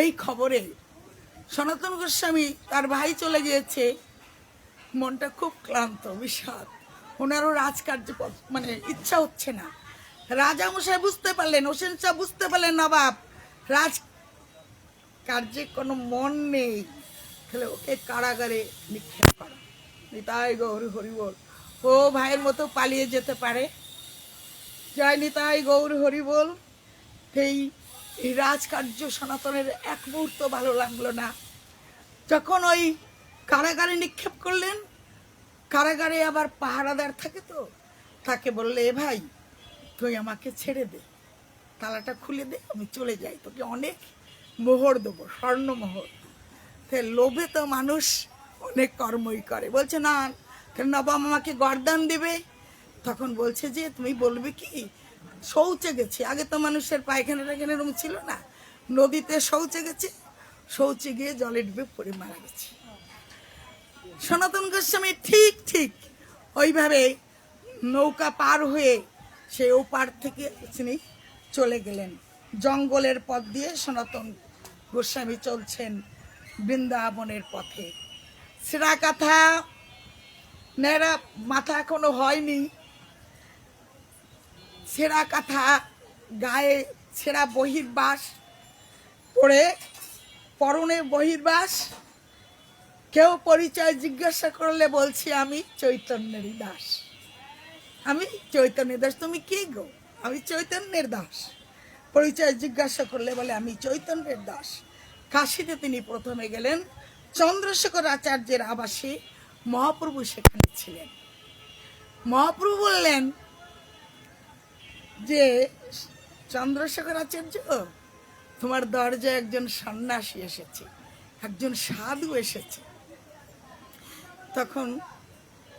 সেই খবরে সনাতন গোস্বামী তার ভাই চলে গিয়েছে। মনটা খুব ক্লান্ত বিষাদ ওনারও রাজকার্য মানে ইচ্ছা হচ্ছে না। রাজা মশাই বুঝতে পারলেন, হোসেন শাহ বুঝতে পারলেন নবাব রাজ কার্যে কোনো মন নেই। তাহলে ওকে কারাগারে নিক্ষেপ করা। নিতাই গৌর হরিবল। ও ভাইয়ের মতো পালিয়ে যেতে পারে। জয় নিতাই গৌর হরিবল। সেই এই রাজকার্য সনাতনের এক মুহূর্ত ভালো লাগল না। যখন ওই কারাগারে নিক্ষেপ করলেন, কারাগারে আবার পাহারাদার থাকে তো, তাকে বললে, "এ ভাই, তুই আমাকে ছেড়ে দে, তালাটা খুলে দে, আমি চলে যাই, তোকে অনেক মোহর দেবো, স্বর্ণ মোহর। তো লোভে তো মানুষ অনেক কর্মই করে। বলছে, না নবাব আমাকে গরদান দেবে। তখন বলছে যে, তুমি বলবে কি শৌচে গেছি। আগে তো মানুষের পায়খানা টায়খানা এরকম ছিল না। নদীতে শৌচে গেছে। শৌচে গিয়ে জলে ডুবে পড়ে মারা গেছে। সনাতন গোস্বামী ঠিক ঠিক ওইভাবে নৌকা পার হয়ে সে ওপার থেকে তিনি চলে গেলেন। জঙ্গলের পথ দিয়ে সনাতন গোস্বামী চলছেন বৃন্দাবনের পথে। সেরা কথা নেড়া মাথা এখনও হয়নি। ছেঁড়া কাঁথা, গায়ে ছেঁড়া বহির্বাস পরে পরনে বহির্বাস। কেউ পরিচয় জিজ্ঞাসা করলে বলছি আমি চৈতন্যেরই দাস। আমি চৈতন্যের দাস, তুমি কে গো? আমি চৈতন্যের দাস। পরিচয় জিজ্ঞাসা করলে বলে, আমি চৈতন্যের দাস। কাশিতে তিনি প্রথমে গেলেন, চন্দ্রশেখর আচার্যের আবাসে মহাপ্রভু সেখানে ছিলেন। মহাপ্রভু বললেন যে চন্দ্রশেখর আচার্য, তোমার দরজায় একজন সন্ন্যাসী এসেছে, একজন সাধু এসেছে। তখন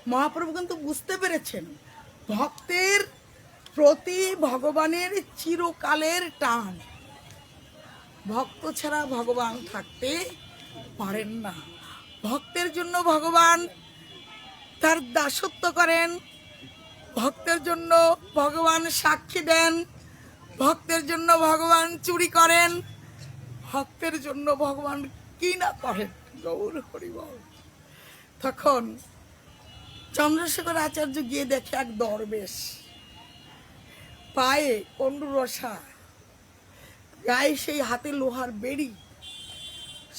মহাপ্রভু কিন্তু বুঝতে পেরেছেন, ভক্তের প্রতি ভগবানের চিরকালের টান। ভক্ত ছাড়া ভগবান থাকতে পারেন না। ভক্তের জন্য ভগবান তার দাসত্ব করেন ভক্তের জন্য ভগবান সাক্ষী দেন, ভক্তের জন্য ভগবান চুরি করেন, ভক্তের জন্য ভগবান কি না করেন, গৌর হরিবল তখন চন্দ্রশেখর আচার্য গিয়ে দেখে এক দরবেশ, পায়ে কন্ডুরসা গায়ে সেই হাতে লোহার বেড়ি,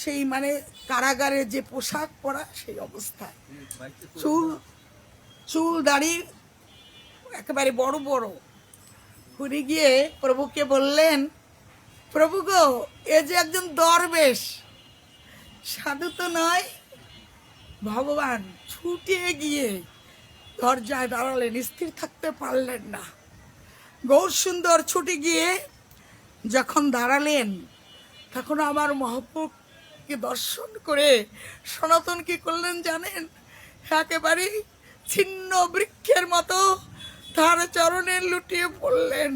সেই মানে কারাগারে যে পোশাক পরা সেই অবস্থায়। চুল চুল দাড়ি একেবারে বড় বড়। ঘুরে গিয়ে প্রভুকে বললেন, প্রভু গো, এ যে একজন দরবেশ। সাধু তো নয়, ভগবান ছুটে গিয়ে দরজায় দাঁড়ালেন, স্থির থাকতে পারলেন না। গৌর সুন্দর ছুটে গিয়ে যখন দাঁড়ালেন, তখন আমার মহাপ্রভুকে দর্শন করে সনাতন কি করলেন, জানেন? একেবারে ছিন্ন বৃক্ষের মতো তার চরণে লুটিয়ে পড়লেন।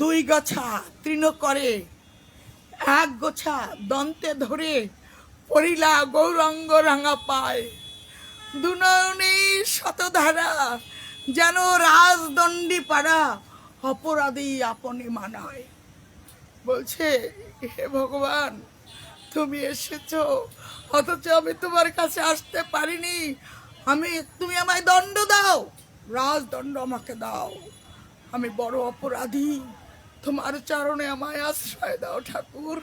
দুই গছা তৃণ করে, এক গোছা দন্তে ধরে পড়িলা গৌরঙ্গ রাঙা পায়। দুনয়নে শতধারা, যেন রাজদণ্ডী পাড়া অপরাধী আপনি মানায়। বলছে, হে ভগবান, তুমি এসেছ, অথচ আমি তোমার কাছে আসতে পারিনি। আমি, তুমি আমায় দণ্ড দাও। রাজদণ্ড আমাকে দাও। আমি বড় অপরাধী। তোমার চরণে আমায় আশ্রয় দাও, ঠাকুর।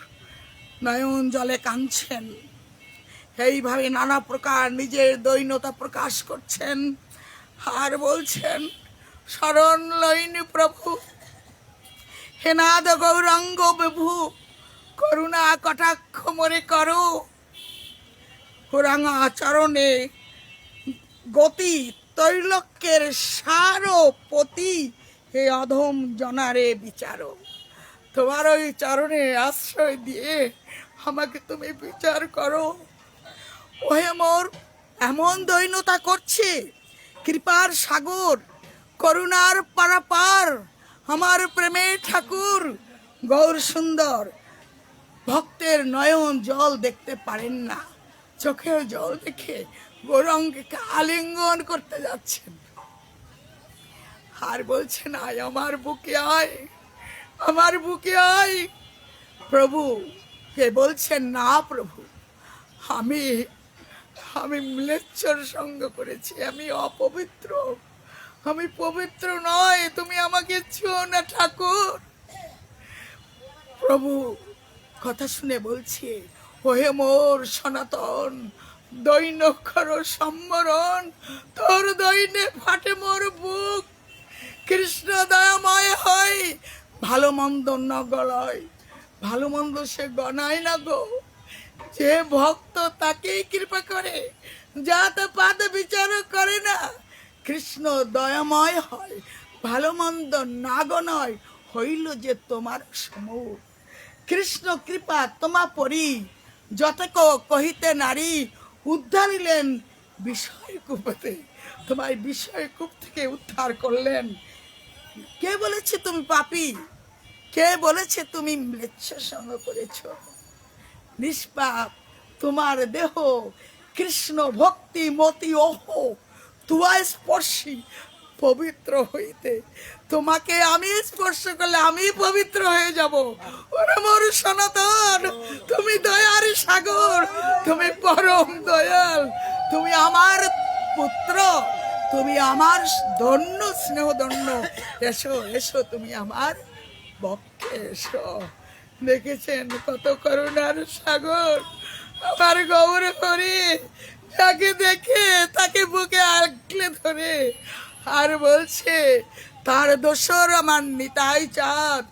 নয়ন জলে কাঁদছেন। এইভাবে নানা প্রকার নিজের দৈন্যতা প্রকাশ করছেন। আর বলছেন, শরণ লইনি প্রভু। হেনাদ গৌরাঙ্গ বিভু, করুণা কটাক্ষ মরে করো। হোরাঙা চরণে গতি তৈলক্যের সার পতি হে অধম জনারে বিচারো তোমার ওই চরণে আশ্রয় দিয়ে আমাকে তুমি বিচার করো। ওহে মোর, এমন দৈন্যতা করছে, কৃপার সাগর, করুণার পারাপার, আমার প্রেমের ঠাকুর, গৌর সুন্দর, ভক্তের নয়ন জল দেখতে পারেন না, চোখের জল দেখে গৌরঙ্গকে আলিঙ্গন করতে যাচ্ছেন। আর বলছেন, আয় আমার বুকে আয়, আমার বুকে আয়। প্রভু, কে বলছেন, না প্রভু, আমি আমি ম্লেচ্ছর সঙ্গ করেছি, আমি অপবিত্র, আমি পবিত্র নয়, তুমি আমাকে ছুঁয়ো না ঠাকুর। প্রভু কথা শুনে বলছে, ওহে মোর সনাতন দৈন কর সম্বরণ, তোর দৈনে ফাটে মোর বুক। কৃষ্ণ দয়াময় হয় ভালো মন্দ ন গলায়। ভালো মন্দ সে গনায় না গো। যে ভক্ত তাকেই কৃপা করে যা তা পাদ বিচার করে না। কৃষ্ণ দয়াময় হয় ভালো মন্দ না গণয় হইল যে তোমার সমূহ। কৃষ্ণ কৃপা তোমা পরি যতক কহিতে নারী উদ্ধারিলেন বিষয় কূপতে। তোমায় বিষয় কূপ থেকে উদ্ধার করলেন। কে বলেছে তুমি পাপি? কে বলেছে তুমি ম্লেচ্ছ সঙ্গ করেছ? নিষ্পাপ, তোমার দেহ কৃষ্ণ ভক্তি মতি অহ তুয়া স্পর্শী পবিত্র হইতে। তোমাকে আমি স্পর্শ করলে আমি পবিত্র হয়ে যাব। ওরে মোর সনাতন, তুমি দয়ার সাগর, তুমি পরম দয়াল, তুমি আমার পুত্র, তুমি আমার ধন্য, স্নেহ ধন্য। এসো এসো তুমি আমার বক্ষে এসো। দেখেছেন কত করুণার সাগর? আমার গৌর করি যাকে দেখে তাকে বুকে আঁকলে ধরে আর বলছে, তার দোসর আমার নিতাই চাঁদ।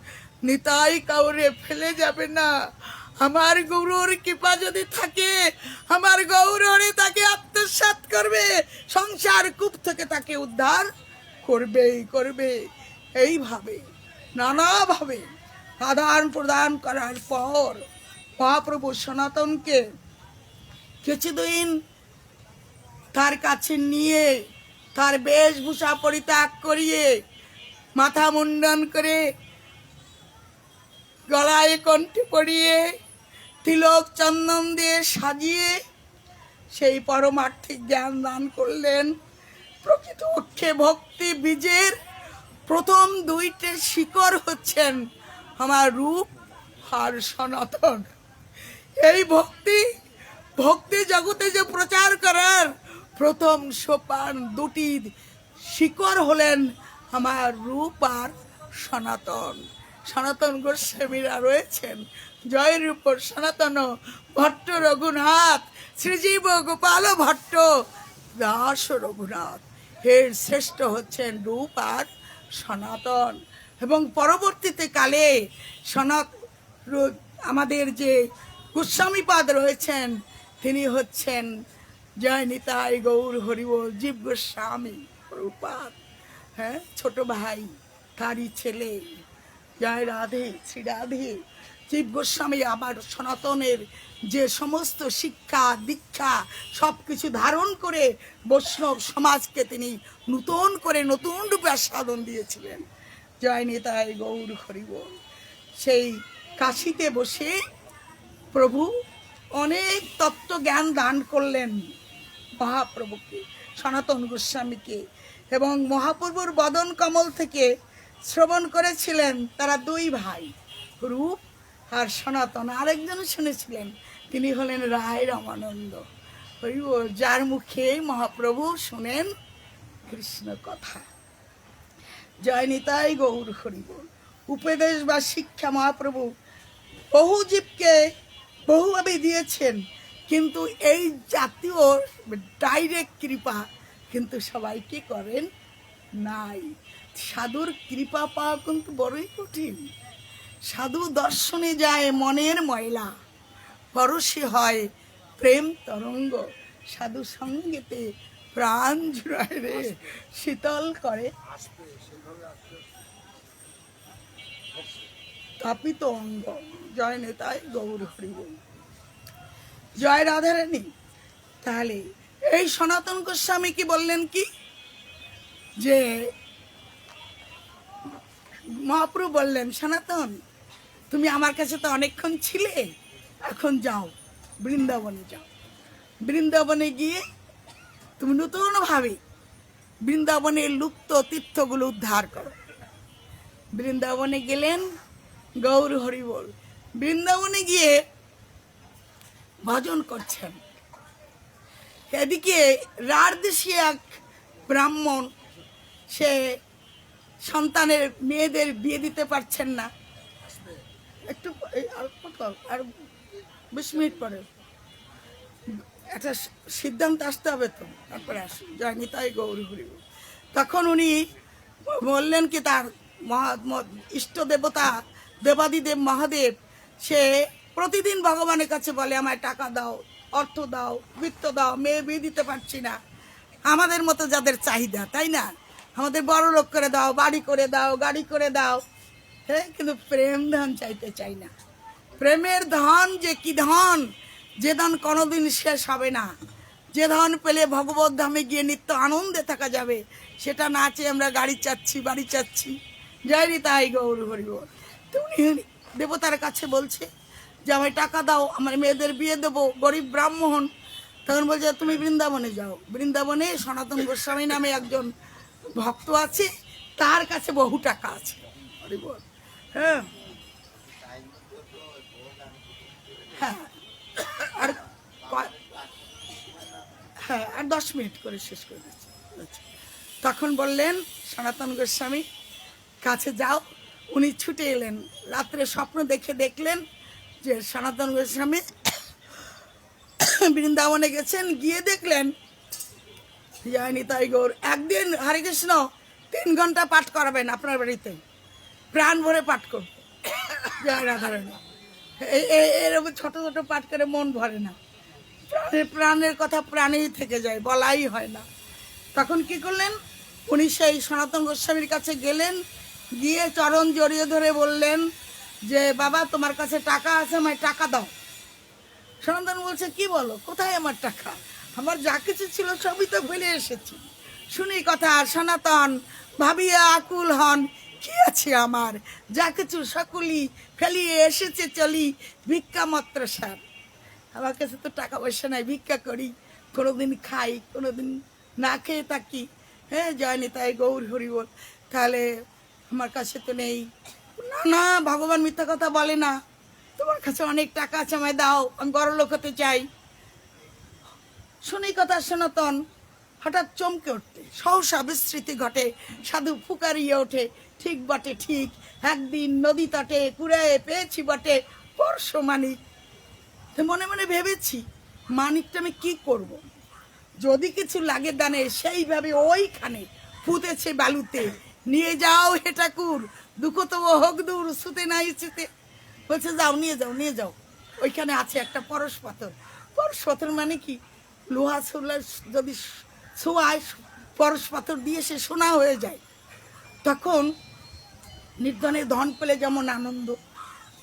নিতাই কাউরে ফেলে যাবে না। আমার গৌরর কৃপা যদি থাকে, আমার গৌররে তাকে আত্মসাৎ করবে। সংসার কূপ থেকে তাকে উদ্ধার করবেই করবে এইভাবে, নানাভাবে আদান প্রদান করার পর মহাপ্রভু সনাতনকে কিছুদিন তার কাছে নিয়ে তার বেশভূষা পরিত্যাগ করিয়ে মাথা মুন্ডন করে গলায় কণ্ঠে পরিয়ে তিলক চন্দন দিয়ে সাজিয়ে সেই পরমার্থিক জ্ঞান দান করলেন। প্রকৃতপক্ষে ভক্তি বীজের প্রথম দুইটে শিকড় হচ্ছেন আমার রূপ আর সনাতন। এই ভক্তি ভক্তি জগতে যে প্রচার করার প্রথম সোপান দুটি শিকড় হলেন আমার রূপ আর সনাতন। সনাতন গোস্বামীরা রয়েছেন। জয় রূপ সনাতন ভট্ট রঘুনাথ, শ্রীজীব গোপাল ভট্ট, দাস রঘুনাথ। এর শ্রেষ্ঠ হচ্ছেন রূপ আর সনাতন। এবং পরবর্তীতে কালে সনাত আমাদের যে গোস্বামীপাদ রয়েছেন, তিনি হচ্ছেন জয় নিতাই গৌর হরিবল জীব গোস্বামী প্রপাত হ্যাঁ ছোট ভাই, তারই ছেলে। জয় রাধে, শ্রী রাধে। জীব গোস্বামী আমার সনাতনের যে সমস্ত শিক্ষা, দীক্ষা সব কিছু ধারণ করে বৈষ্ণব সমাজকে তিনি নূতন করে নতুন রূপে আস্বাদন দিয়েছিলেন। জয় নিতাই গৌর হরিবল সেই কাশিতে বসে প্রভু অনেক তত্ত্ব জ্ঞান দান করলেন। মহাপ্রভুকে, সনাতন গোস্বামীকে এবং মহাপ্রভুর বদন কমল থেকে শ্রবণ করেছিলেন তারা দুই ভাই, রূপ আর সনাতন। আরেকজন শুনেছিলেন, তিনি হলেন রায় রামানন্দ। যার মুখে মহাপ্রভু শুনেন কৃষ্ণ কথা। জয় নিতাই গৌর হরিব। উপদেশ বা শিক্ষা মহাপ্রভু, বহু জীবকে বহুভাবে দিয়েছেন। কিন্তু এই জাতীয় ডাইরেক্ট কৃপা কিন্তু সবাই কি করেন? নাই। সাধুর কৃপা পাওয়া কিন্তু বড়ই কঠিন। সাধু দর্শনে যায় মনের ময়লা। পরশে হয় প্রেম তরঙ্গ। সাধু সঙ্গেতে প্রাণ জুড়ায় রে, শীতল করে। তাপিত অঙ্গ। জয় নেতায় গৌর হরিব জয় রাধারানী। তাহলে এই সনাতন গোস্বামী কি বললেন কি? যে মহাপ্রভু বললেন, সনাতন, তুমি আমার কাছে তো অনেকক্ষণ ছিলে, এখন যাও, বৃন্দাবনে যাও। বৃন্দাবনে গিয়ে তুমি নতুনভাবে বৃন্দাবনের লুপ্ত তীর্থগুলো উদ্ধার করো। বৃন্দাবনে গেলেন গৌর হরিবল বৃন্দাবনে গিয়ে ভজন করছেন। এদিকে রারদেশি এক ব্রাহ্মণ, সে সন্তানের মেয়েদের বিয়ে দিতে পারছেন না। একটু আর আর বিশ মিনিট পরে। একটা সিদ্ধান্ত আসতে হবে তো, তারপরে আস, জয় নিতাই গৌরী হরি। তখন উনি বললেন কি তার মহা, ইষ্ট দেবতা, দেবাদিদেব মহাদেব, সে প্রতিদিন ভগবানের কাছে বলে, আমায় টাকা দাও, অর্থ দাও, বৃত্ত দাও, মেয়ে বিয়ে দিতে পারছি না। আমাদের মতো যাদের চাহিদা, তাই না? আমাদের বড় লোক করে দাও, বাড়ি করে দাও, গাড়ি করে দাও। হ্যাঁ কিন্তু প্রেম ধন চাইতে চাই না। প্রেমের ধন যে কি ধন? যে ধন কোনোদিন শেষ হবে না। যে ধন পেলে ভগবত ধামে গিয়ে নিত্য আনন্দে থাকা যাবে, সেটা না চেয়ে আমরা গাড়ি চাচ্ছি, বাড়ি চাচ্ছি। জয় রে তাই গৌর হরি তুমি দেবতার কাছে বলছে যে আমায় টাকা দাও, আমার মেয়েদের বিয়ে দেবো, গরিব ব্রাহ্মণ। তখন বলছে, তুমি বৃন্দাবনে যাও। বৃন্দাবনে সনাতন গোস্বামী নামে একজন ভক্ত আছে, তার কাছে বহু টাকা আছে। হ্যাঁ। হ্যাঁ। আর হ্যাঁ আর দশ মিনিট করে শেষ করে দিচ্ছি। তখন বললেন, সনাতন গোস্বামী, কাছে যাও। উনি ছুটে এলেন। রাত্রে স্বপ্ন দেখে দেখলেন যে সনাতন গোস্বামী বৃন্দাবনে গেছেন, গিয়ে দেখলেন জয়নি তাই গৌর, একদিন হরে কৃষ্ণ তিন ঘণ্টা পাঠ করাবেন আপনার বাড়িতে, প্রাণ ভরে পাঠ করব। জয় এই- এরকম ছোট ছোট পাঠ করে মন ভরে না। প্রাণের প্রাণের কথা প্রাণেই থেকে যায়, বলাই হয় না। তখন কি করলেন? উনি সেই সনাতন গোস্বামীর কাছে গেলেন, গিয়ে চরণ জড়িয়ে ধরে বললেন যে, বাবা, তোমার কাছে টাকা আছে, আমায় টাকা দাও। সনাতন বলছে, কি বলো? কোথায় আমার টাকা? আমার যা কিছু ছিল সবই তো ফেলে এসেছি। শুনি কথা, সনাতন, ভাবিয়া আকুল হন। কি আছে আমার? যা কিছু সকলই ফেলিয়ে এসেছে, চলি ভিক্ষা মাত্র সার। আমার কাছে তো টাকা পয়সা নাই, ভিক্ষা করি। কোনোদিন খাই, কোনোদিন না খেয়ে থাকি। হ্যাঁ জয়নি তাই গৌর হরিবল। তাহলে আমার কাছে তো নেই। না, ভগবান মিথ্যা কথা বলে না। তোমার কাছে অনেক টাকা আছে, আমায় দাও, আমি বড় লোক হতে চাই। শুনি কথা সনাতন, হঠাৎ চমকে উঠতে সহসা বিস্মৃতি ঘটে, সাধু ফুকারিয়ে ওঠে। ঠিক বটে, ঠিক। একদিন নদী তটে কুড়ায়ে পেয়েছি বটে। পরশ মানিক। মনে মনে ভেবেছি, মানিকটা আমি কি করব। যদি কিছু লাগে দানে, সেইভাবে ওইখানে পুঁতেছে বালুতে। নিয়ে যাও হে ঠাকুর দুঃখ তো হোক দূর সুতে নাই চিতে বলছে, যাও, নিয়ে যাও নিয়ে যাও। ওইখানে আছে একটা পরশ পাথর। পরশ পাথর মানে কি? লোহা সোলা যদি ছোঁয়ায় পরশ পাথর দিয়ে সে সোনা হয়ে যায়। তখন নির্ধনের ধন পেলে যেমন আনন্দ,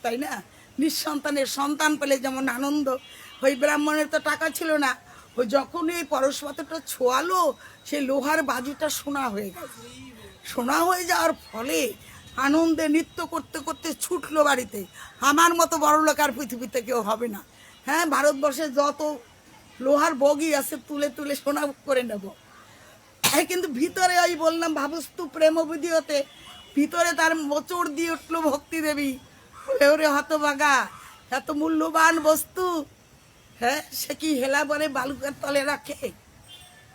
তাই না? নিঃসন্তানের সন্তান পেলে যেমন আনন্দ। ওই ব্রাহ্মণের তো টাকা ছিল না। ওই যখন এই পরশ পাথরটা ছোঁয়ালো সেই লোহার বাজুটা সোনা হয়ে গেল। সোনা হয়ে যাওয়ার ফলে আনন্দে নৃত্য করতে করতে ছুটলো বাড়িতে। আমার মতো বড় লোক আর পৃথিবীতে কেউ হবে না। হ্যাঁ ভারতবর্ষে যত লোহার বগি আছে তুলে তুলে সোনা করে নেব। হ্যাঁ, কিন্তু ভিতরে ওই বললাম ভাবস্তু প্রেম ভিডিওতে ভিতরে তার মোচড় দিয়ে উঠল ভক্তি দেবী ওরে হতবাগা এত মূল্যবান বস্তু। হ্যাঁ সে কি হেলা বলে বালুকার তলে রাখে?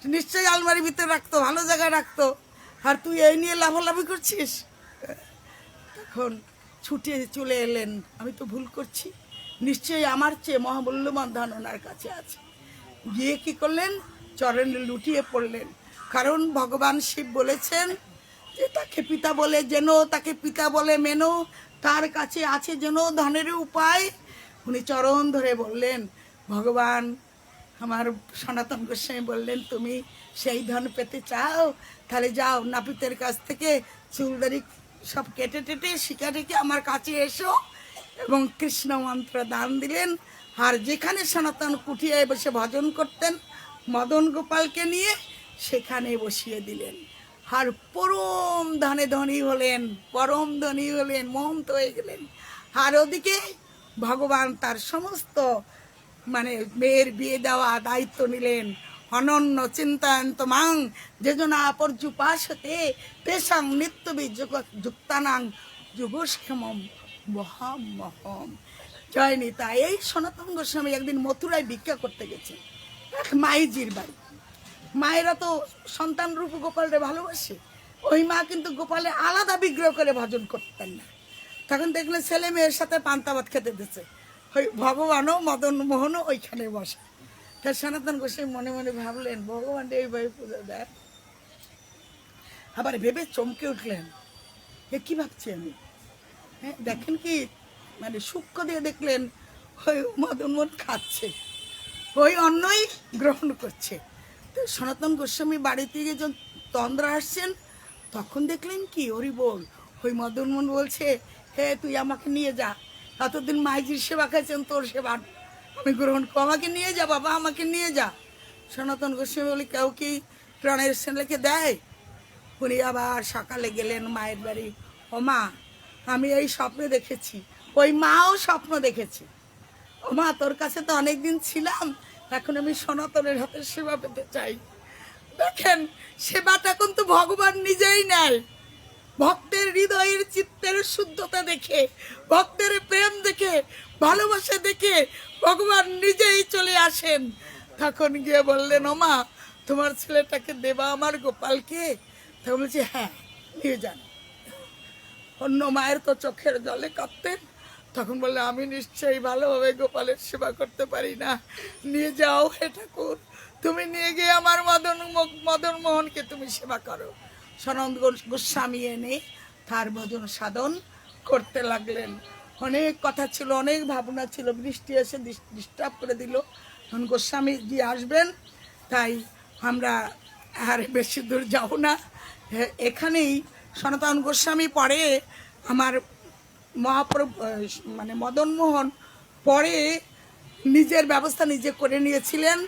নিশ্চয়ই আলমারির ভিতরে রাখতো ভালো জায়গায় রাখতো। আর তুই এই নিয়ে লাভালাভি করছিস? তখন ছুটে চলে এলেন। আমি তো ভুল করছি। নিশ্চয়ই আমার চেয়ে মহামূল্যবান ধন ওনার কাছে আছে। গিয়ে কি করলেন? চরণে লুটিয়ে পড়লেন। কারণ ভগবান শিব বলেছেন যে, তাকে পিতা বলে যেন তাকে পিতা বলে মেনো। তার কাছে আছে যেন ধনের উপায়। উনি চরণ ধরে বললেন, ভগবান, আমার সনাতন গোস্বামী বললেন, তুমি সেই ধন পেতে চাও? তাহলে যাও নাপিতের কাছ থেকে চুলদারি সব কেটে টেটে শিকা টেকে আমার কাছে এসো এবং কৃষ্ণ মন্ত্র দান দিলেন। আর যেখানে সনাতন কুঠিয়ায় বসে ভজন করতেন, মদন গোপালকে নিয়ে সেখানে বসিয়ে দিলেন। আর পরম ধনে ধনী হলেন, পরম ধনী হলেন, মহন্ত হয়ে গেলেন। আর ওদিকে ভগবান তার সমস্ত মানে মেয়ের বিয়ে দেওয়া দায়িত্ব নিলেন। অনন্য চিন্তায়ন্ত মাং, যেজনা পর্যুপাসতে তেসাং নিত্যবি যুক্তানাং যুগোষ্ক্ষমম মহামহম জয় নিতা, এই সনাতন গোস্বামী একদিন মথুরায় ভিক্ষা করতে গেছে। এক মাইজির বাড়ি। মায়েরা তো সন্তান রূপ গোপালরে ভালোবাসে। ওই মা কিন্তু গোপালে আলাদা বিগ্রহ করে ভজন করতেন না। তখন দেখলেন ছেলে মেয়ের সাথে পান্তা ভাত খেতে দিচ্ছে ওই ভগবানও মদন মোহনও ওইখানে বসে। তা সনাতন গোস্বামী মনে মনে ভাবলেন, ভগবান এইভাবে পুজো দেয় আবার ভেবে চমকে উঠলেন, এ কি ভাবছি আমি? হ্যাঁ দেখেন কি মানে সূক্ষ্ম দিয়ে দেখলেন, ওই মদন মোহন খাচ্ছে, ওই অন্নই গ্রহণ করছে। তো সনাতন গোস্বামী বাড়িতে যখন তন্দ্রা আসছেন, তখন দেখলেন কি হরি বল ওই মদন মোহন বলছে, হে, তুই আমাকে নিয়ে যা, এতদিন মাইজির সেবা খাইছেন, তোর সেবা আমি গ্রহণ আমাকে নিয়ে যা বাবা, আমাকে নিয়ে যা। সনাতন গোস্বামী বলে, কেউ কি প্রাণের ছেলেকে দেয়? উনি আবার সকালে গেলেন মায়ের বাড়ি। ও মা, আমি এই স্বপ্নে দেখেছি। ওই মাও স্বপ্ন দেখেছে। ও মা, তোর কাছে তো অনেকদিন ছিলাম। এখন আমি সনাতনের হাতে সেবা পেতে চাই। দেখেন, সেবাটা কিন্তু ভগবান নিজেই নেয়। ভক্তের হৃদয়ের চিত্তের শুদ্ধতা দেখে, ভক্তের প্রেম দেখে, ভালোবাসা দেখে ভগবান নিজেই চলে আসেন। তখন গিয়ে বললেন, ওমা, তোমার ছেলেটাকে দেবা আমার গোপালকে? তখন বলছি হ্যাঁ নিয়ে যান। অন্য মায়ের তো চোখের জলে কাঁদতেন তখন বললে, আমি নিশ্চয়ই ভালোভাবে গোপালের সেবা করতে পারি না। নিয়ে যাও হে ঠাকুর। তুমি নিয়ে গিয়ে আমার মদন মদন মোহনকে তুমি সেবা করো। সনন্দ গোস্বামী এনে তার ভজন সাধন করতে লাগলেন। অনেক কথা ছিল অনেক ভাবনা ছিল বৃষ্টি এসে ডিস্টার্ব করে দিল। তখন গোস্বামী জি আসবেন তাই আমরা আর বেশি দূর যাব না। এখানেই সনাতন গোস্বামী পরে আমার মহাপ্রভু মানে মদন মোহন পরে নিজের ব্যবস্থা নিজে করে নিয়েছিলেন।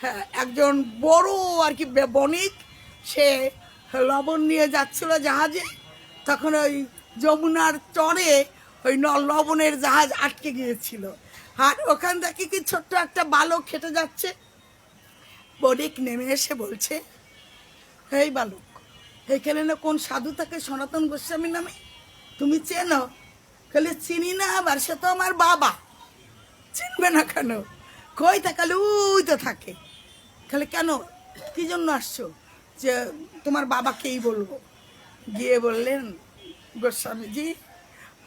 হ্যাঁ, একজন বড় আর কি বণিক সে লবণ নিয়ে যাচ্ছিল জাহাজে। তখন ওই যমুনার চরে ওই লবণের জাহাজ আটকে গিয়েছিল। আর ওখান থেকে কি ছোট্ট একটা বালক খেটে যাচ্ছে? বণিক নেমে এসে বলছে এই বালক, এখানে না কোন সাধু থাকে সনাতন গোস্বামী নামে? তুমি চেনো? খালি চিনি না আবার সে তো আমার বাবা। চিনবে না কেন? কই থাকালে উই তো থাকে। খালি কেন? কি জন্য আসছো? যে তোমার বাবাকেই বলব। গিয়ে বললেন গোস্বামীজি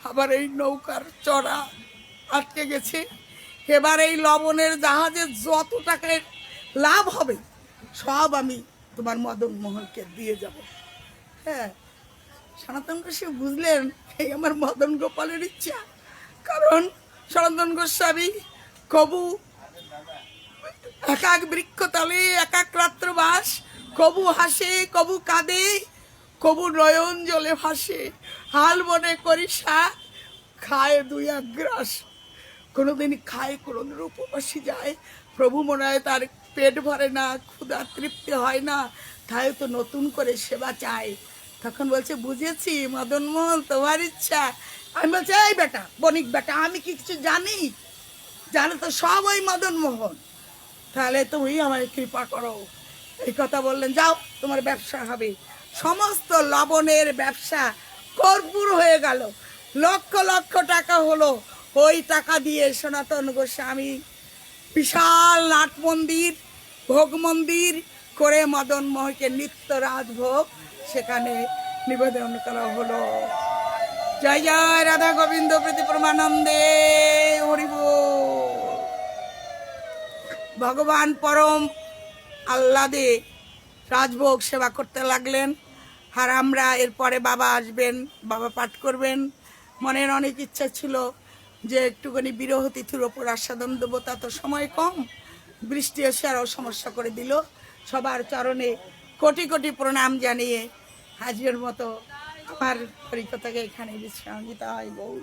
আবার এই নৌকার চড়া আটকে গেছে। এবার এই লবণের জাহাজে যত টাকায় লাভ হবে, সব আমি তোমার মদন মোহনকে দিয়ে যাব। হ্যাঁ সনাতন গোস্বামী বুঝলেন, এই আমার মদন গোপালের ইচ্ছা। কারণ সনাতন গোস্বামী কবু এক এক বৃক্ষতলে এক এক রাত্র বাস কবু হাসে, কবু কাঁদে, কবু নয়ন জলে ভাসে। হাল মনে করি শাক, খায় দুই এক গ্রাস। কোনোদিন খায়, কোনোদিন উপবাসী যায়। প্রভু মনে হয় তার পেট ভরে না, ক্ষুধা তৃপ্তি হয় না, তাই তো নতুন করে সেবা চায় তখন বলছে, বুঝেছি মদন মোহন তোমার ইচ্ছা। আমি বলছি, এই বেটা, বণিক বেটা, আমি কি কিছু জানি? জানে তো সব ওই মদন মোহন তাহলে তুমি আমায় কৃপা করো। এই কথা বললেন, যাও, তোমার ব্যবসা হবে। সমস্ত লবণের ব্যবসা কর্পূর হয়ে গেল। লক্ষ লক্ষ টাকা হলো। ওই টাকা দিয়ে সনাতন গোস্বামী বিশাল নাট মন্দির, ভোগ মন্দির করে মদন মোহনকে নিত্য রাজভোগ সেখানে নিবেদন করা হলো। জয় জয়, রাধা গোবিন্দ প্রীতি প্রমানন্দে হরিব ভগবান পরম আহ্লাদে রাজভোগ সেবা করতে লাগলেন। আর আমরা এরপরে বাবা আসবেন, বাবা পাঠ করবেন। মনের অনেক ইচ্ছা ছিল যে একটুখানি বিরহ তিথির ওপর আস্বাদন দেবো, তা তো সময় কম। বৃষ্টি এসে আরও সমস্যা করে দিল। সবার চরণে কোটি কোটি প্রণাম জানিয়ে হাজির মতো আমার হরিকথাকে এখানে বিশ্রাম দিতে হয়। গৌর